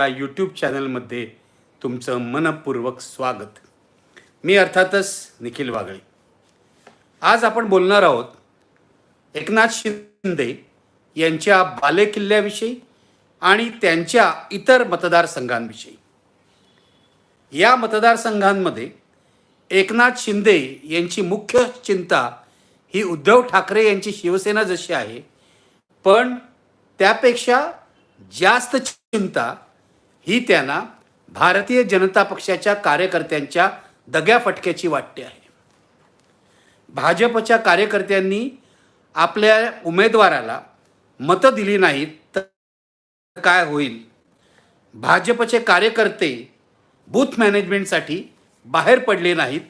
या यूट्यूब चॅनलमध्ये तुमचं मनपूर्वक स्वागत. मी अर्थातच निखिल वागळे आज आपण बोलणार आहोत एकनाथ शिंदे यांच्या बालेकिल्ल्याविषयी आणि त्यांच्या इतर मतदारसंघांविषयी. या मतदारसंघांमध्ये एकनाथ शिंदे यांची मुख्य चिंता ही उद्धव ठाकरे यांची शिवसेना जशी आहे पण त्यापेक्षा जास्त चिंता ही त्यांना भारतीय जनता पक्षाच्या कार्यकर्त्यांच्या दग्या फटक्याची वाटते आहे. भाजपच्या कार्यकर्त्यांनी आपल्या उमेदवाराला मतं दिली नाहीत तर काय होईल? भाजपचे कार्यकर्ते बूथ मॅनेजमेंटसाठी बाहेर पडले नाहीत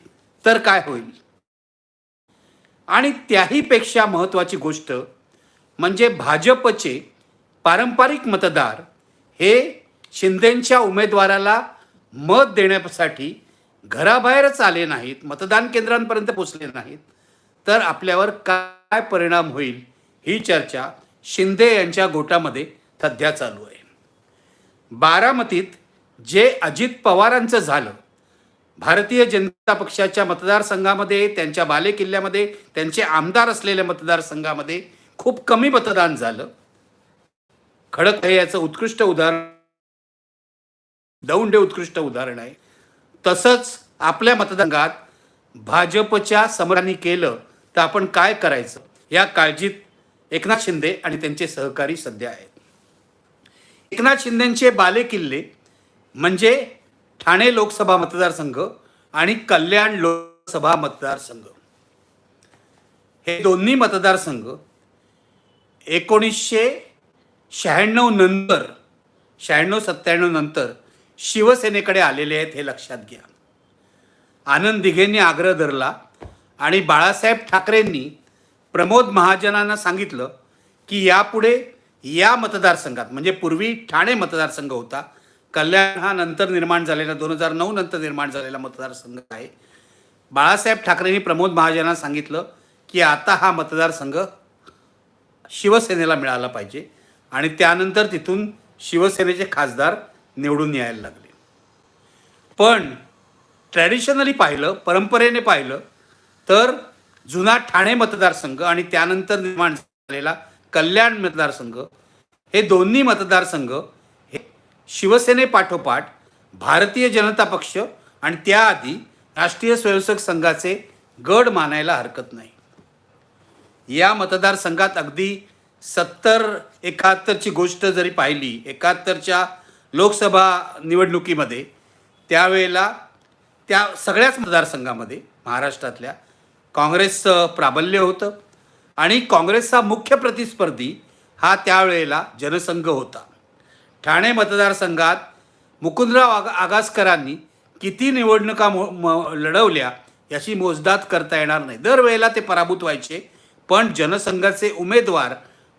तर काय होईल? आणि त्याहीपेक्षा महत्त्वाची गोष्ट म्हणजे भाजपचे पारंपरिक मतदार हे शिंदेंच्या उमेदवाराला मत देण्यासाठी घराबाहेरच आले नाहीत मतदान केंद्रांपर्यंत पोचले नाहीत तर आपल्यावर काय परिणाम होईल ही चर्चा शिंदे यांच्या गोटामध्ये सध्या चालू आहे. बारामतीत जे अजित पवारांचं झालं भारतीय जनता पक्षाच्या मतदारसंघामध्ये त्यांच्या बालेकिल्ल्यामध्ये त्यांचे आमदार असलेल्या मतदारसंघामध्ये खूप कमी मतदान झालं. खडक हे याचं उत्कृष्ट उदाहरण दौंडे उत्कृष्ट उदाहरण आहे. तसंच आपल्या मतदारसंघात भाजपच्या समरांनी केलं तर आपण काय करायचं? या काळजीत एकनाथ शिंदे आणि त्यांचे सहकारी सध्या आहेत. एकनाथ शिंदेचे बालेकिल्ले म्हणजे ठाणे लोकसभा मतदारसंघ आणि कल्याण लोकसभा मतदारसंघ. हे दोन्ही मतदारसंघ एकोणीसशे शहाण्णव नंतर शहाण्णव सत्त्याण्णव नंतर शिवसेनेकडे आलेले आहेत हे लक्षात घ्या. आनंद दिघेंनी आग्रह धरला आणि बाळासाहेब ठाकरेंनी प्रमोद महाजनांना सांगितलं की यापुढे या मतदारसंघात म्हणजे पूर्वी ठाणे मतदारसंघ होता कल्याण हा नंतर निर्माण झालेला दोन हजार नऊ नंतर निर्माण झालेला मतदारसंघ आहे. बाळासाहेब ठाकरेंनी प्रमोद महाजनांना सांगितलं की आता हा मतदारसंघ शिवसेनेला मिळाला पाहिजे आणि त्यानंतर तिथून शिवसेनेचे खासदार निवडून यायला लागले. पण ट्रॅडिशनली पाहिलं परंपरेने पाहिलं तर जुना ठाणे मतदारसंघ आणि त्यानंतर निर्माण झालेला कल्याण मतदारसंघ हे दोन्ही मतदारसंघ हे शिवसेनेपाठोपाठ भारतीय जनता पक्ष आणि त्याआधी राष्ट्रीय स्वयंसेवक संघाचे गड मानायला हरकत नाही. या मतदारसंघात अगदी सत्तर एकाहत्तरची गोष्ट जरी पाहिली एकाहत्तरच्या लोकसभा निवडणुकीमध्ये त्यावेळेला त्या सगळ्याच मतदारसंघामध्ये महाराष्ट्रातल्या काँग्रेसचं प्राबल्य होतं आणि काँग्रेसचा मुख्य प्रतिस्पर्धी हा त्यावेळेला जनसंघ होता ठाणे मतदारसंघात मुकुंदराव आग आगासकरांनी किती निवडणुका मो म लढवल्या याची मोजदाद करता येणार नाही दरवेळेला ते पराभूत व्हायचे पण जनसंघाचे उमेदवार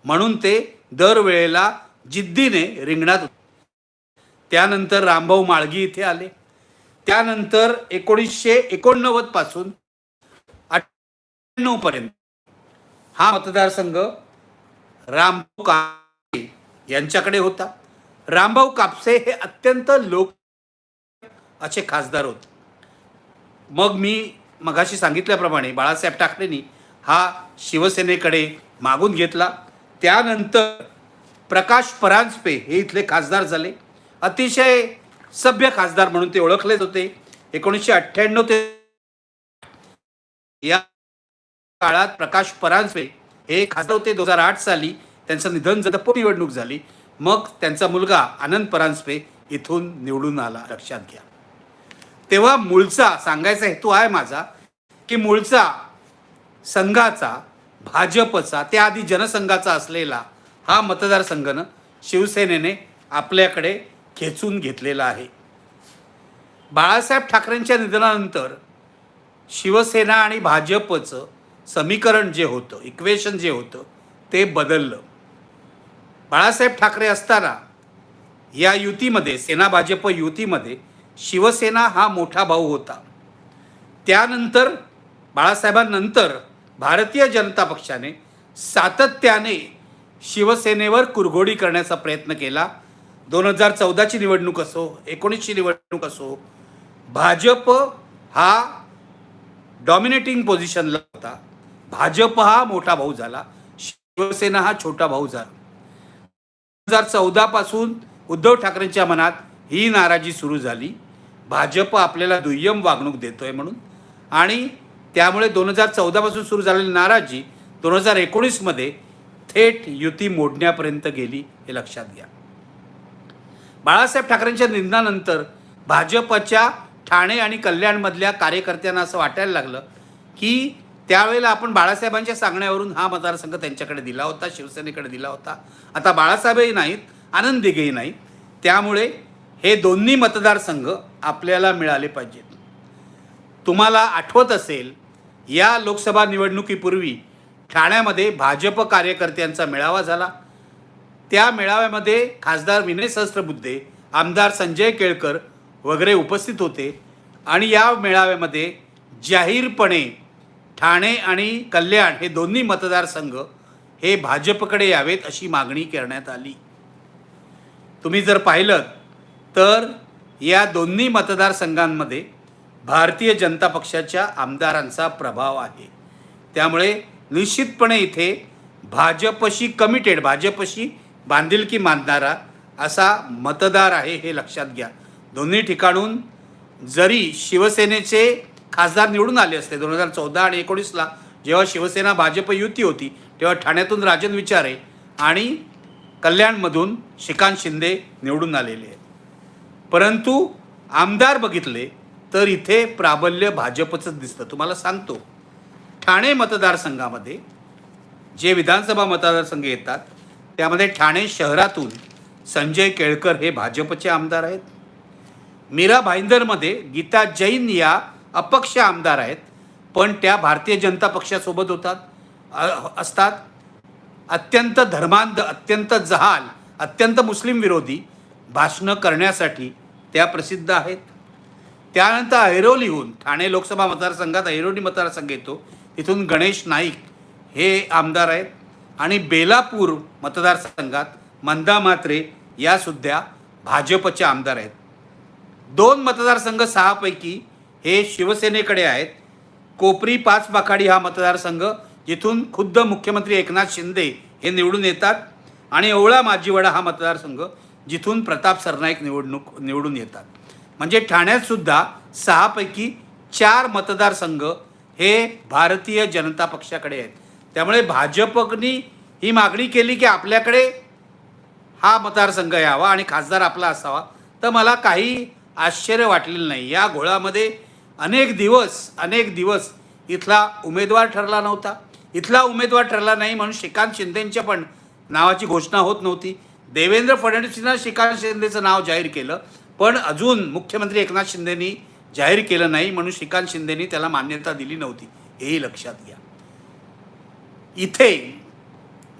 म्हणून ते दरवेळेला जिद्दीने रिंगणात होते. त्यानंतर रामभाऊ माळगी इथे आले. त्यानंतर एकोणीसशे एकोणनव्वदपासून अठ्ठ्याण्णव पर्यंत हा मतदारसंघ रामभाऊ कापसे यांच्याकडे होता. रामभाऊ कापसे हे अत्यंत लोक असे खासदार होते. मग मी मगाशी सांगितल्याप्रमाणे बाळासाहेब ठाकरेंनी हा शिवसेनेकडे मागून घेतला. त्यानंतर प्रकाश परांजपे हे इथले खासदार झाले. अतिशय सभ्य खासदार म्हणून ते ओळखलेच होते एकोणीसशे अठ्ठ्याण्णव ते या काळात प्रकाश परांजपे हे खासदार होते. दोन हजार आठ साली त्यांचं निधन झालं पोटनिवडणूक झाली. मग त्यांचा मुलगा आनंद परांजपे इथून निवडून आला. लक्षात घ्या. तेव्हा मूळचा सांगायचा हेतू आहे माझा की मूळचा संघाचा भाजपचा त्याआधी जनसंघाचा असलेला हा मतदारसंघनं शिवसेनेने आपल्याकडे खेचून घेतलेला आहे. बाळासाहेब ठाकरेंच्या निधनानंतर शिवसेना आणि भाजपचं समीकरण जे होतं इक्वेशन जे होतं ते बदललं. बाळासाहेब ठाकरे असताना या युतीमध्ये सेना भाजप युतीमध्ये शिवसेना हा मोठा भाऊ होता. त्यानंतर बाळासाहेबांनंतर भारतीय जनता पक्षाने सातत्याने शिवसेनेवर कुरघोडी करण्याचा प्रयत्न केला. दोन हजार चौदाची निवडणूक असो एकोणीसची निवडणूक असो भाजप हा डॉमिनेटिंग पोझिशनला होता. भाजप हा मोठा भाऊ झाला. शिवसेना हा छोटा भाऊ झाला. दोन हजार चौदापासून उद्धव ठाकरेंच्या मनात ही नाराजी सुरू झाली. भाजप आपल्याला दुय्यम वागणूक देतोय म्हणून. आणि त्यामुळे दोन हजार चौदापासून सुरू झालेली नाराजी दोन हजार एकोणीसमध्ये थेट युती मोडण्यापर्यंत गेली हे लक्षात घ्या. बाळासाहेब ठाकरेंच्या निधनानंतर भाजपच्या ठाणे आणि कल्याणमधल्या कार्यकर्त्यांना असं वाटायला लागलं की त्यावेळेला आपण बाळासाहेबांच्या सांगण्यावरून हा मतदारसंघ त्यांच्याकडे दिला होता शिवसेनेकडे दिला होता. आता बाळासाहेबही नाहीत आनंद दिघेही नाहीत. त्यामुळे हे दोन्ही मतदारसंघ आपल्याला मिळाले पाहिजेत. तुम्हाला आठवत असेल या लोकसभा निवडणुकीपूर्वी ठाण्यामध्ये भाजप कार्यकर्त्यांचा मेळावा झाला. त्या मेळाव्यामध्ये खासदार विनय सहस्त्रबुद्धे आमदार संजय केळकर वगैरे उपस्थित होते. आणि या मेळाव्यामध्ये जाहीरपणे ठाणे आणि कल्याण हे दोन्ही मतदारसंघ हे भाजपकडे यावेत अशी मागणी करण्यात आली. तुम्ही जर पाहिलं तर या दोन्ही मतदारसंघांमध्ये भारतीय जनता पक्षाच्या आमदारांचा प्रभाव आहे. त्यामुळे निश्चितपणे इथे भाजपशी कमिटेड भाजपशी बांधिलकी मानणारा असा मतदार आहे हे लक्षात घ्या. दोन्ही ठिकाणून जरी शिवसेनेचे खासदार निवडून आले असते दोन हजार चौदा आणि एकोणीसला जेव्हा शिवसेना भाजप युती होती तेव्हा ठाण्यातून राजन विचारे आणि कल्याणमधून श्रीकांत शिंदे निवडून आलेले आहेत. परंतु आमदार बघितले तर इथे प्राबल्य भाजपचंच दिसतं. तुम्हाला सांगतो ठाणे मतदारसंघामध्ये जे विधानसभा मतदारसंघ येतात त्यामध्ये ठाणे शहरातून संजय केळकर हे भाजपचे आमदार आहेत. मीरा भाईंदरमध्ये गीता जैन या अपक्ष आमदार आहेत. पण त्या भारतीय जनता पक्षासोबत होतात असतात. अत्यंत धर्मांध अत्यंत जहाल अत्यंत मुस्लिम विरोधी भाषणं करण्यासाठी त्या प्रसिद्ध आहेत. त्यानंतर ऐरोलीहून ठाणे लोकसभा मतदारसंघात ऐरोली मतदारसंघ येतो. तिथून गणेश नाईक हे आमदार आहेत. आणि बेलापूर मतदारसंघात मंदा मात्रे या सुद्धा भाजपचे आमदार आहेत. दोन मतदारसंघ सहापैकी हे शिवसेनेकडे आहेत. कोपरी पाच बाखाडी हा मतदारसंघ जिथून खुद्द मुख्यमंत्री एकनाथ शिंदे हे निवडून येतात आणि ओवळा माजीवाडा हा मतदारसंघ जिथून प्रताप सरनाईक निवडणूक निवडून येतात. म्हणजे ठाण्यातसुद्धा सहापैकी चार मतदारसंघ हे भारतीय जनता पक्षाकडे आहेत. त्यामुळे भाजपनी ही मागणी केली की आपल्याकडे हा मतदारसंघ यावा आणि खासदार आपला असावा. तर मला काही आश्चर्य वाटलेलं नाही. या घोळामध्ये अनेक दिवस अनेक दिवस इथला उमेदवार ठरला नव्हता. इथला उमेदवार ठरला नाही म्हणून श्रीकांत शिंदेंच्या पण नावाची घोषणा होत नव्हती. देवेंद्र फडणवीसनं श्रीकांत शिंदेचं नाव जाहीर केलं पण अजून मुख्यमंत्री एकनाथ शिंदेनी जाहीर केलं नाही म्हणून श्रीकांत शिंदेनी त्याला मान्यता दिली नव्हती. हेही लक्षात घ्या. इथे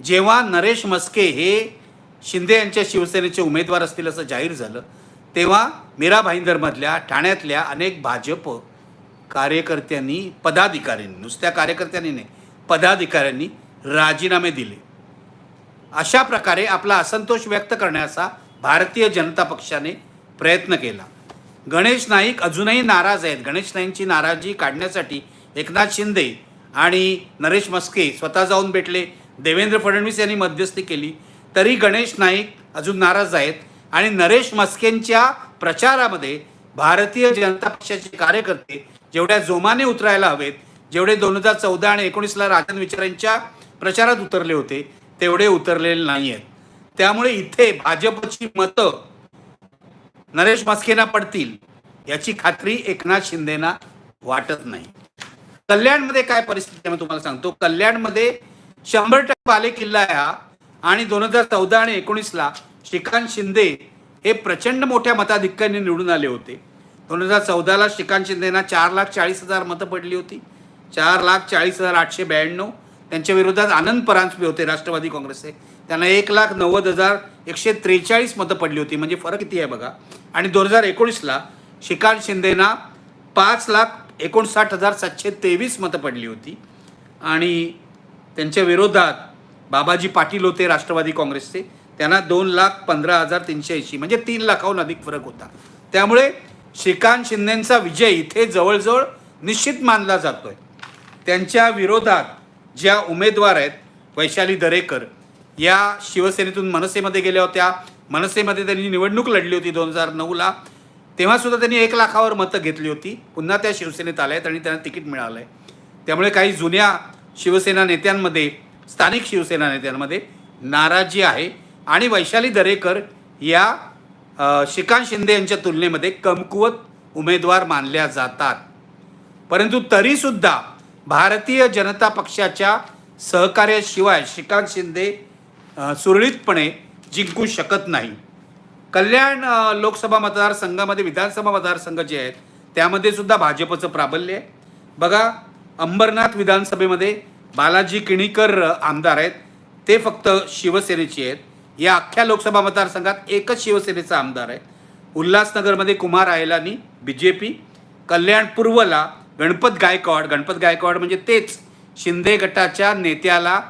जेव्हा नरेश मस्के हे शिंदे यांच्या शिवसेनेचे उमेदवार असतील असं जाहीर झालं तेव्हा मीरा भाईंदरमधल्या ठाण्यातल्या अनेक भाजप कार्यकर्त्यांनी पदाधिकाऱ्यांनी नुसत्या कार्यकर्त्यांनी नाही पदाधिकाऱ्यांनी राजीनामे दिले. अशा प्रकारे आपला असंतोष व्यक्त करण्याचा भारतीय जनता पक्षाने प्रयत्न केला. गणेश नाईक अजूनही नाराज आहेत. गणेश नाईकची नाराजी काढण्यासाठी एकनाथ शिंदे आणि नरेश मस्के स्वतः जाऊन भेटले. देवेंद्र फडणवीस यांनी मध्यस्थी केली. तरी गणेश नाईक अजून नाराज आहेत. आणि नरेश मस्केंच्या प्रचारामध्ये भारतीय जनता पक्षाचे कार्यकर्ते जेवढ्या जोमाने उतरायला हवेत जेवढे दोन हजार चौदा आणि एकोणीसला राजन विचारांच्या प्रचारात उतरले होते तेवढे उतरलेले नाही आहेत. त्यामुळे इथे भाजपची मतं नरेश मस्केना पडतील याची खात्री एकनाथ शिंदेना वाटत नाही. कल्याणमध्ये काय परिस्थिती आहे मी तुम्हाला सांगतो. कल्याणमध्ये शंभर टक्के बाले किल्ला आहे हा. आणि दोन हजार चौदा आणि एकोणीसला श्रीकांत शिंदे हे प्रचंड मोठ्या मताधिक्याने निवडून आले होते. दोन हजार चौदाला श्रीकांत शिंदेना चार लाख चाळीस हजार मतं पडली होती. चार लाख चाळीस हजार आठशे ब्याण्णव. त्यांच्या विरोधात आनंद परांजपे होते राष्ट्रवादी काँग्रेसचे. त्यांना एक लाख नव्वद हजार एकशे त्रेचाळीस मतं पडली होती. म्हणजे फरक किती आहे बघा. आणि दोन हजार एकोणीसला श्रीकांत शिंदेना पाच लाख एकोणसाठ हजार सातशे तेवीस मतं पडली होती. आणि त्यांच्या विरोधात बाबाजी पाटील होते राष्ट्रवादी काँग्रेसचे. त्यांना दोन लाख पंधरा हजार तीनशे ऐंशी म्हणजे तीन लाखाहून अधिक फरक होता. त्यामुळे श्रीकांत शिंदेंचा विजय इथे जवळजवळ निश्चित मानला जातोय. त्यांच्या विरोधात ज्या उमेदवार आहेत वैशाली दरेकर या शिवसेनेतून मनसेमध्ये गेल्या होत्या. मनसेमध्ये त्यांनी निवडणूक लढली होती दोन हजार नऊला. तेव्हासुद्धा त्यांनी एक लाखावर मतं घेतली होती. पुन्हा त्या शिवसेनेत आल्या आहेत आणि त्यांना तिकीट मिळालं आहे त्यामुळे काही जुन्या शिवसेना नेत्यांमध्ये स्थानिक शिवसेना नेत्यांमध्ये नाराजी आहे. आणि वैशाली दरेकर या श्रीकांत शिंदे यांच्या तुलनेमध्ये कमकुवत उमेदवार मानल्या जातात. परंतु तरीसुद्धा भारतीय जनता पक्षाच्या सहकार्याशिवाय श्रीकांत शिंदे सुरळीतपणे जिंकू शकत नाही. कल्याण लोकसभा मतदारसंघामध्ये विधानसभा मतदारसंघ जे आहेत त्यामध्ये सुद्धा भाजपचं प्राबल्य आहे. बघा अंबरनाथ विधानसभेमध्ये बालाजी किणीकर आमदार आहेत. ते फक्त शिवसेनेचे आहेत. या अख्ख्या लोकसभा मतदारसंघात एकच शिवसेनेचा आमदार आहे. उल्हासनगरमध्ये Kumar Ailani B J P Kalyan पूर्वला Ganpat Gaikwad. Ganpat Gaikwad म्हणजे तेच शिंदे गटाच्या नेत्याला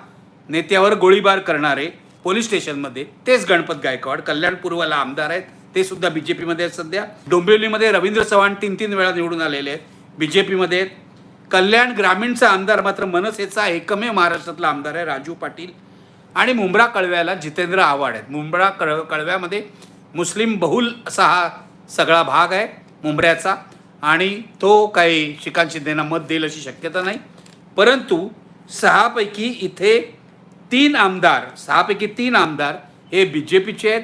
नेत्यावर गोळीबार करणारे पोलीस स्टेशनमध्ये तेच गणपत गायकवाड कल्याण पूर्वला आमदार आहेत ते सुद्धा बी जे पीमध्ये आहेत सध्या. डोंबिवलीमध्ये रवींद्र चव्हाण तीन तीन वेळा निवडून आलेले आहेत बी जे पीमध्ये आहेत कल्याण ग्रामीणचा आमदार मात्र मनसेचा एकमेव महाराष्ट्रातला आमदार आहे राजू पाटील. आणि मुंब्रा कळव्याला जितेंद्र आव्हाड आहेत. मुंब्रा कळ कळव्यामध्ये मुस्लिम बहुल असा हा सगळा भाग आहे मुंबऱ्याचा आणि तो काही शिकांची देणं मत देईल अशी शक्यता नाही. परंतु सहापैकी इथे तीन आमदार सहापैकी तीन आमदार हे बी जे पीचे आहेत.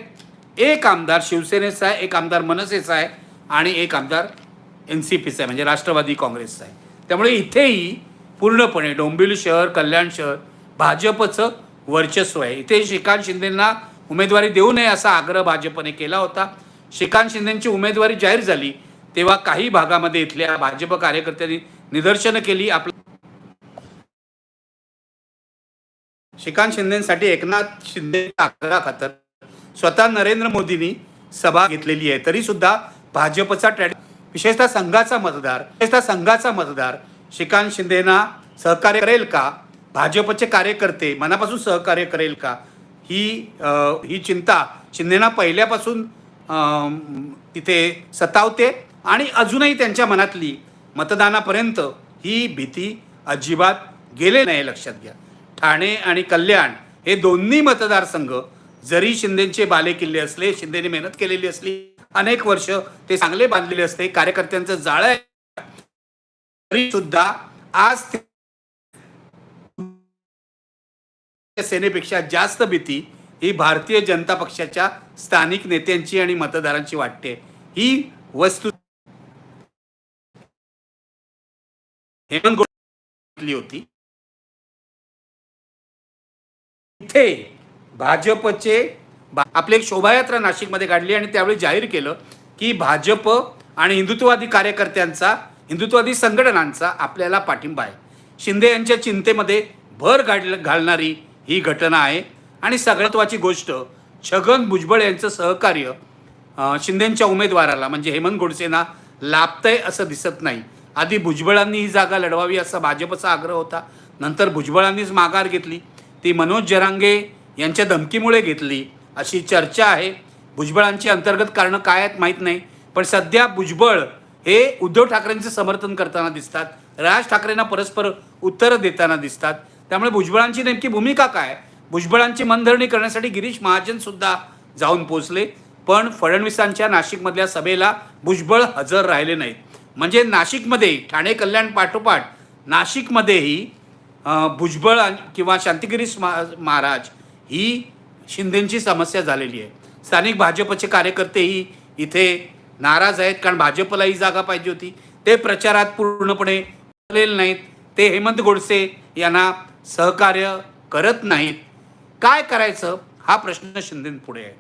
एक आमदार शिवसेनेचा आहे एक आमदार मनसेचा आहे आणि एक आमदार एन सी पीचा आहे म्हणजे राष्ट्रवादी काँग्रेसचा आहे. त्यामुळे इथेही पूर्णपणे डोंबिवली शहर कल्याण शहर भाजपचं वर्चस्व आहे. इथे श्रीकांत शिंदेंना उमेदवारी देऊ नये असा आग्रह भाजपने केला होता. श्रीकांत शिंदेंची उमेदवारी जाहीर झाली तेव्हा काही भागामध्ये इथल्या भाजप कार्यकर्त्यांनी निदर्शनं केली. आपलं श्रीकांत शिंदेसाठी एकनाथ शिंदे आग्रहाखातर स्वतः नरेंद्र मोदींनी सभा घेतलेली आहे. तरी सुद्धा भाजपचा ट्रॅड विशेषतः संघाचा मतदार विशेषतः संघाचा मतदार श्रीकांत शिंदेना सहकार्य करेल का? भाजपचे कार्यकर्ते मनापासून सहकार्य करेल का? ही आ, ही चिंता शिंदेना पहिल्यापासून तिथे सतावते आणि अजूनही त्यांच्या मनातली मतदानापर्यंत ही भीती अजिबात गेले नाही लक्षात घ्या. ठाणे आणि कल्याण हे दोन्ही मतदारसंघ जरी शिंदेचे बालेकिल्ले असले शिंदेने मेहनत केलेली असली अनेक वर्ष ते चांगले बांधलेले असते कार्यकर्त्यांचं जाळं आहे. तरी सुद्धा आज सेनेपेक्षा जास्त भीती ही भारतीय जनता पक्षाच्या स्थानिक नेत्यांची आणि मतदारांची वाटते. ही वस्तू हेमंत होती. इथे भाजपचे आपली एक शोभायात्रा नाशिकमध्ये काढली आणि त्यावेळी जाहीर केलं की भाजप आणि हिंदुत्ववादी कार्यकर्त्यांचा हिंदुत्ववादी संघटनांचा आपल्याला पाठिंबा आहे. शिंदे यांच्या चिंतेमध्ये भर घाल घालणारी ही घटना आहे. आणि सगळ्यात गोष्ट छगन भुजबळ यांचं सहकार्य शिंदेंच्या शिंदेच्या उमेदवाराला म्हणजे हेमंत गोडसेंना लाभतंय असं दिसत नाही. आधी भुजबळांनी ही जागा लढवावी असा भाजपचा आग्रह होता. नंतर भुजबळांनीच माघार घेतली. ती मनोज जरांगे यांच्या धमकीमुळे घेतली अशी चर्चा आहे. भुजबळांची अंतर्गत कारणं काय आहेत माहीत नाही पण सध्या भुजबळ हे उद्धव ठाकरेंचं समर्थन करताना दिसतात राज ठाकरेंना परस्पर उत्तरं देताना दिसतात. त्यामुळे भुजबळांची नेमकी भूमिका काय? भुजबळांची मनधरणी करण्यासाठी गिरीश महाजन सुद्धा जाऊन पोचले पण फडणवीसांच्या नाशिकमधल्या सभेला भुजबळ हजर राहिले नाहीत. म्हणजे नाशिकमध्ये ठाणे कल्याण पाठोपाठ नाशिकमध्येही भुजबळ किंवा शांतिगिरीश महाराज ही शिंदेची समस्या झालेली आहे. स्थानिक भाजपचे कार्यकर्तेही इथे नाराज आहेत कारण भाजपला ही जागा पाहिजे होती. ते प्रचारात पूर्णपणे आलेले नाहीत. ते हेमंत गोडसे यांना सहकार्य करत नाहीत. काय करायचं? हा प्रश्न शिंदेपुढे आहे.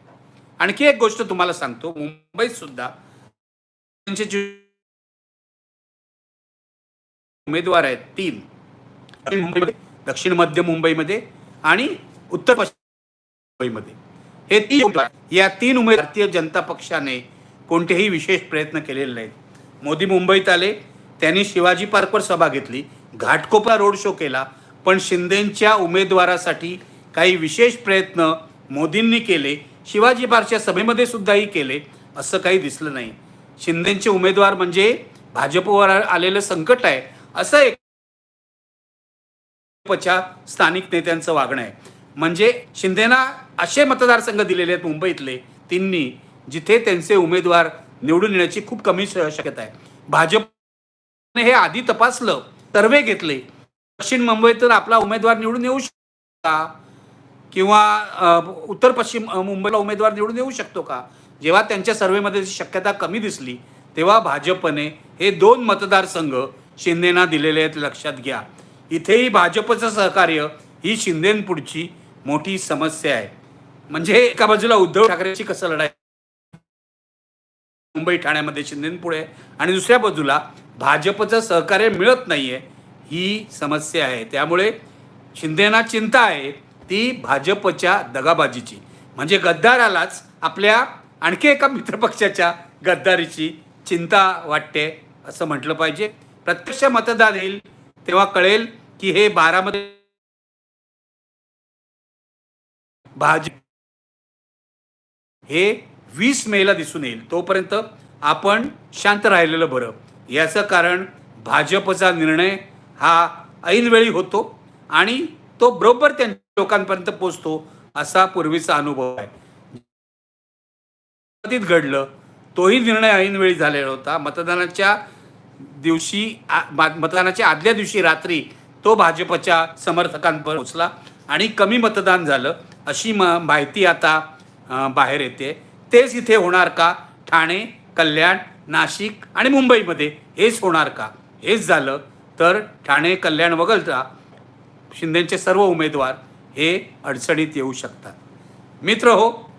आणखी एक गोष्ट तुम्हाला सांगतो. मुंबईत सुद्धा त्यांचे जे उमेदवार आहेत तीन. दक्षिण मुंबईमध्ये दक्षिण मध्य मुंबईमध्ये आणि उत्तर पश्चिम मुंबईमध्ये. हे तीन या तीन उमेदवार भारतीय जनता पक्षाने कोणतेही विशेष प्रयत्न केलेले नाहीत. मोदी मुंबईत आले त्यांनी शिवाजी पार्कवर सभा घेतली घाटकोपरा रोड शो केला पण शिंदेंच्या उमेदवारासाठी काही विशेष प्रयत्न मोदींनी केले शिवाजी पार्कच्या सभेमध्ये सुद्धाही केले असं काही दिसलं नाही. शिंदेचे उमेदवार म्हणजे भाजपवर आलेलं संकट आहे असं एक भाजपच्या स्थानिक नेत्यांचं वागणं आहे. म्हणजे शिंदेना असे मतदारसंघ दिलेले आहेत मुंबईतले तिन्ही जिथे त्यांचे उमेदवार निवडून येण्याची खूप कमी शक्यता आहे. भाजपने हे आधी तपासलं सर्वे घेतले. दक्षिण मुंबईतून आपला उमेदवार निवडून येऊ शकतो का किंवा उत्तर पश्चिम मुंबईला उमेदवार निवडून येऊ शकतो का? जेव्हा त्यांच्या सर्वेमध्ये शक्यता कमी दिसली तेव्हा भाजपने हे दोन मतदारसंघ शिंदेना दिलेले आहेत लक्षात घ्या. इथेही भाजपचं सहकार्य ही शिंदेपुढची मोठी समस्या आहे. म्हणजे एका बाजूला उद्धव ठाकरेची कसं लढाई मुंबई ठाण्यामध्ये शिंदेपुढे आणि दुसऱ्या बाजूला भाजपचं सहकार्य मिळत नाहीये ही समस्या आहे. त्यामुळे शिंदेना चिंता आहे ती भाजपच्या दगाबाजीची. म्हणजे गद्दारालाच आपल्या आणखी एका मित्रपक्षाच्या गद्दारीची चिंता वाटते असं म्हटलं पाहिजे. प्रत्यक्ष मतदान येईल तेव्हा कळेल की हे बारामध्ये भाजी हे वीस मेला दिसून येईल. तोपर्यंत आपण शांत राहिलेलं बरं. याचं कारण भाजपचा निर्णय हा ऐनवेळी होतो आणि तो बरोबर त्या लोकांपर्यंत पोचतो असा पूर्वीचा अनुभव आहे. घडलं तोही निर्णय ऐनवेळी झालेला होता. मतदानाच्या दिवशी आ- मा- मतदानाच्या आदल्या दिवशी रात्री तो भाजपच्या समर्थकांवर पोहोचला आणि कमी मतदान झालं. अशी म माहिती आता बाहेर येते तेच इथे होणार का? ठाणे कल्याण नाशिक आणि मुंबईमध्ये हेच होणार का? हेच झालं तर ठाणे कल्याण वगळता शिंदेचे सर्व उमेदवार हे अडचणीत येऊ शकतात. मित्र हो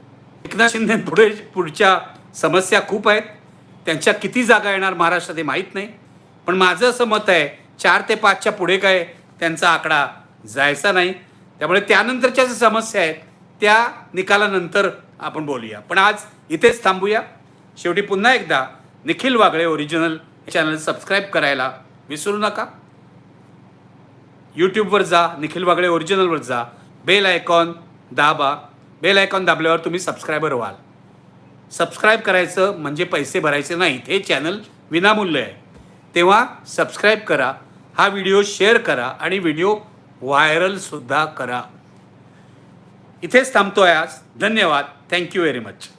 एकनाथ शिंदे पुढे पुढच्या समस्या खूप आहेत. त्यांच्या किती जागा येणार महाराष्ट्रात हे माहीत नाही. पण माझं असं मत आहे चार ते पाचच्या पुढे काय त्यांचा आकडा जायचा नाही. त्यामुळे त्यानंतरच्या ज्या समस्या आहेत त्या निकालानंतर आपण बोलूया. पण आज इथेच थांबूया. शेवटी पुन्हा एकदा Nikhil Wagle original channel subscribe करायला विसरू नका. यूट्यूबवर जा निखिल वागळे ओरिजिनलवर जा. बेल आयकॉन दाबा. बेल आयकॉन दाबल्यावर तुम्ही सबस्क्रायबर व्हाल. सबस्क्राईब करायचं म्हणजे पैसे भरायचे नाहीत. हे चॅनल विनामूल्य आहे. तेव्हा सबस्क्राईब करा हा व्हिडिओ शेअर करा आणि व्हिडिओ व्हायरलसुद्धा करा. इथेच थांबतो आहे आज. धन्यवाद. Thank you very much.